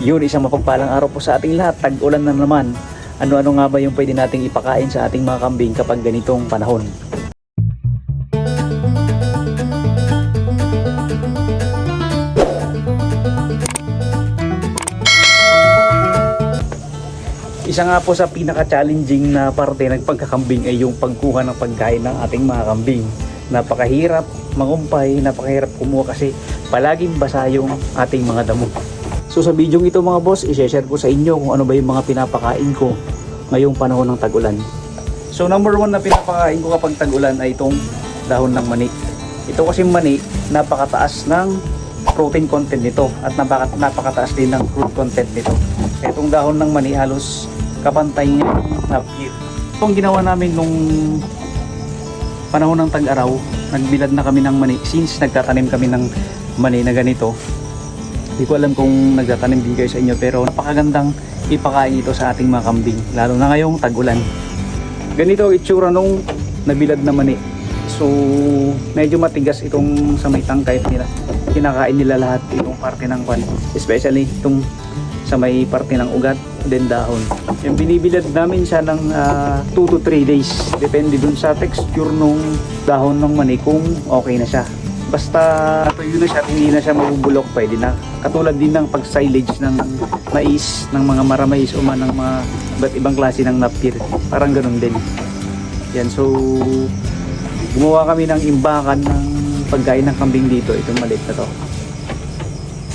Yun, isang mapagpalang araw po sa ating lahat. Tag-ulan na naman. Ano-ano nga ba yung pwede nating ipakain sa ating mga kambing kapag ganitong panahon? Isa nga po sa pinaka-challenging na parte ng pagkakambing ay yung pagkuha ng pagkain ng ating mga kambing. Napakahirap mangumpay, napakahirap kumuha kasi palaging basa yung ating mga damo. So sa video ito mga boss, i-share ko sa inyo kung ano ba yung mga pinapakain ko ngayong panahon ng tag-ulan. So number one na pinapakain ko kapag tag-ulan ay itong dahon ng mani. Ito kasi mani, napakataas ng protein content nito at napaka, napakataas din ng crude content nito. Itong dahon ng mani halos kapantay niya na pure. Ito ang ginawa namin nung panahon ng tag-araw, nagbilad na kami ng mani. Since nagtatanim kami ng mani na ganito, hindi ko alam kung nagtatanim din kayo sa inyo pero napakagandang ipakain ito sa ating mga kambing lalo na ngayong tag-ulan. Ganito itsura nung nabilad na mani. So, medyo matigas itong sa may tangkay nila. Kinakain nila lahat itong parte ng kwan. Especially itong sa may parte ng ugat, then dahon. Yung binibilad namin siya ng 2 to 3 days. Depende dun sa texture nung dahon ng mani kung okay na siya. Basta tuyo na siya, hindi na siya mabubulok, pwede na. Katulad din ng pag-silage ng mais, ng mga maramais o man ng mga iba't ibang klase ng napir. Parang ganun din. Yan, so gumawa kami ng imbakan ng pagkain ng kambing dito. Itong maliit na to.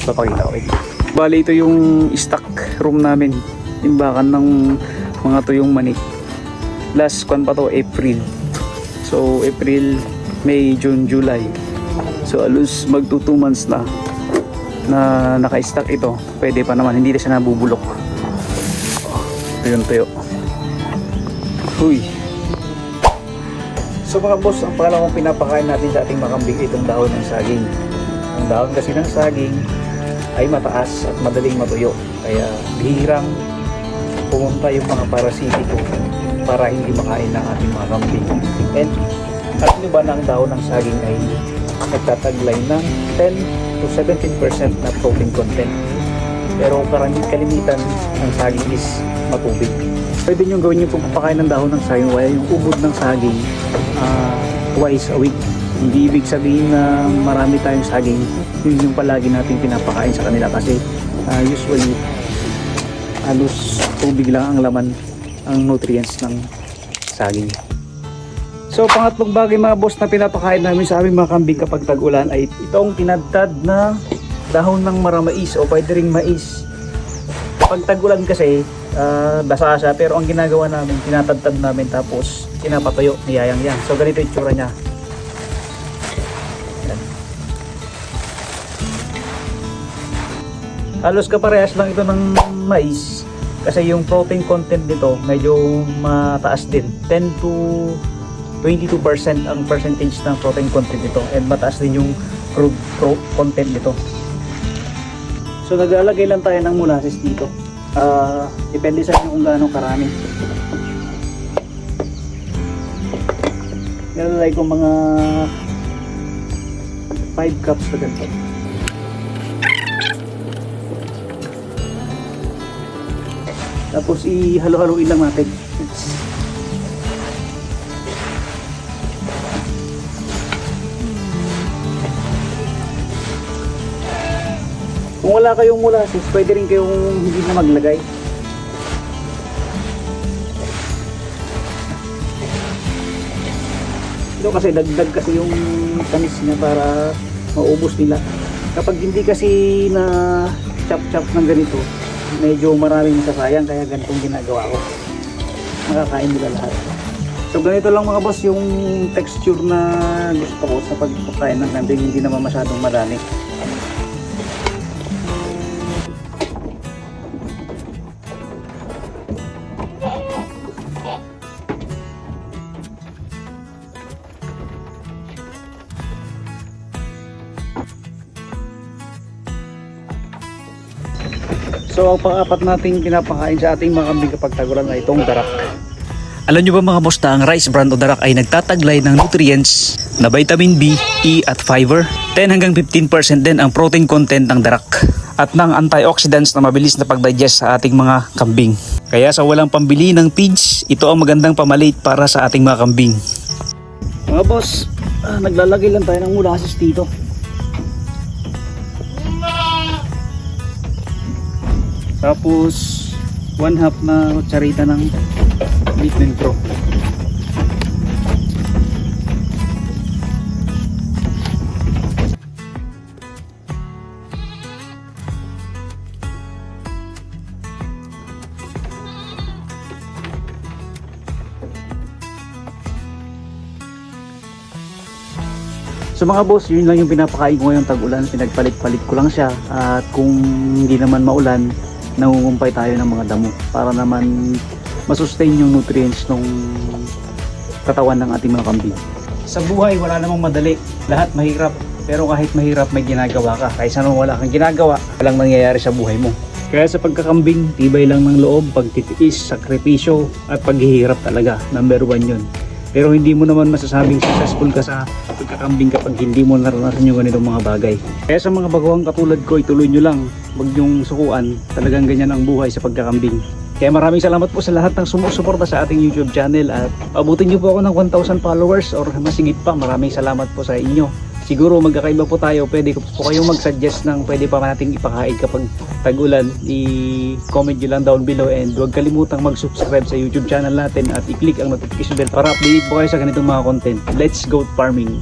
Papakita ko kayo. Bali, ito yung stock room namin. Imbakan ng mga tuyong mani. Last kwan pa to, April. So, April, May, June, July. So, alos magto 2 months na na naka-stock ito. Pwede pa naman, hindi na siya nabubulok. Ito yung tuyo. Huy. So mga boss, ang pangalawang pinapakain natin sa ating makambing itong dahon ng saging. Ang dahon kasi ng saging ay mataas at madaling matuyo. Kaya bihirang pumunta yung mga parasitiko para hindi makain ng ating mga kambing. And alam nyo ba na ang dahon ng saging ay nagtataglay ng 10 to 17% na protein content. Pero karamihan kalimitan ng saging is matubig. Pwede nyo gawin yung pagpapakain ng dahon ng saging kaya yung ubod ng saging ah, twice a week. Hindi ibig sabihin na marami tayong saging, yun yung palagi natin pinapakain sa kanila kasi ah, usually halos tubig lang ang laman ang nutrients ng saging. So pangatlong bagay mga boss na pinapakain namin sa aming mga kambing kapag tag-ulan ay itong tinadtad na dahon ng maramais o pwede mais. Pag tag-ulan kasi ah, basa siya pero ang ginagawa namin tinatadtad namin tapos pinapatuyo niyayang yan. So ganito yung tsura niya. Halos kaparehas lang ito ng mais kasi yung protein content nito medyo mataas din 10 to 22% ang percentage ng protein content nito and mataas din yung crude content nito. So naglalagay lang tayo ng molasses dito. Ah, depende sa inyo kung gaano karami. Nilalagay ko mga 5 cups na ganito. Tapos ihalo-haloin lang natin Kung wala kayong molasses, pwede rin kayong hindi na maglagay. Ito kasi dagdag kasi yung tamis niya para maubos nila. Kapag hindi kasi na chop-chop ng ganito, medyo maraming sasayang kaya ganitong ginagawa ko. Makakain nila lahat. So ganito lang mga boss yung texture na gusto ko sa pagpapakain ng kambing hindi naman masyadong marami. So ang pang-apat nating pinapakain sa ating mga kambing kapag tagulan ay itong darak. Alam nyo ba mga na ang rice bran o darak ay nagtataglay ng nutrients na vitamin B, E at fiber? 10 hanggang 15% din ang protein content ng darak. at ng antioxidants na mabilis na pagdigest sa ating mga kambing. Kaya sa walang pambili ng feeds, ito ang magandang pamalit para sa ating mga kambing. Mga boss, ah, naglalagay lang tayo ng molasses dito. Tapos, one half na kutsarita ng Bitmin Pro. So mga boss, yun lang yung pinapakain ko ngayong tag-ulan. Pinagpalit-palit ko lang siya. At kung hindi naman maulan, nangungumpay tayo ng mga damo para naman masustain yung nutrients ng katawan ng ating mga kambing. Sa buhay, wala namang madali. Lahat mahirap. Pero kahit mahirap, may ginagawa ka. Kaysa naman wala kang ginagawa, walang nangyayari sa buhay mo. Kaya sa pagkakambing, tibay lang ng loob, pagtitiis, sakripisyo, at paghihirap talaga. Number one yun. Pero hindi mo naman masasabing successful ka sa pagkakambing kapag hindi mo naranasan yung ganitong mga bagay. Kaya sa mga baguhang katulad ko, ituloy nyo lang. Huwag nyong sukuan. Talagang ganyan ang buhay sa pagkakambing. Kaya maraming salamat po sa lahat ng sumusuporta sa ating YouTube channel at abutin nyo po ako ng 1,000 followers or masigit pa. Maraming salamat po sa inyo. Siguro magkakaiba po tayo. Pwede po kayong mag-suggest ng pwede pa nating ipakain kapag tag-ulan. I-comment nyo lang down below and huwag kalimutang mag-subscribe sa YouTube channel natin at i-click ang notification bell para update po kayo sa ganitong mga content. Let's go farming!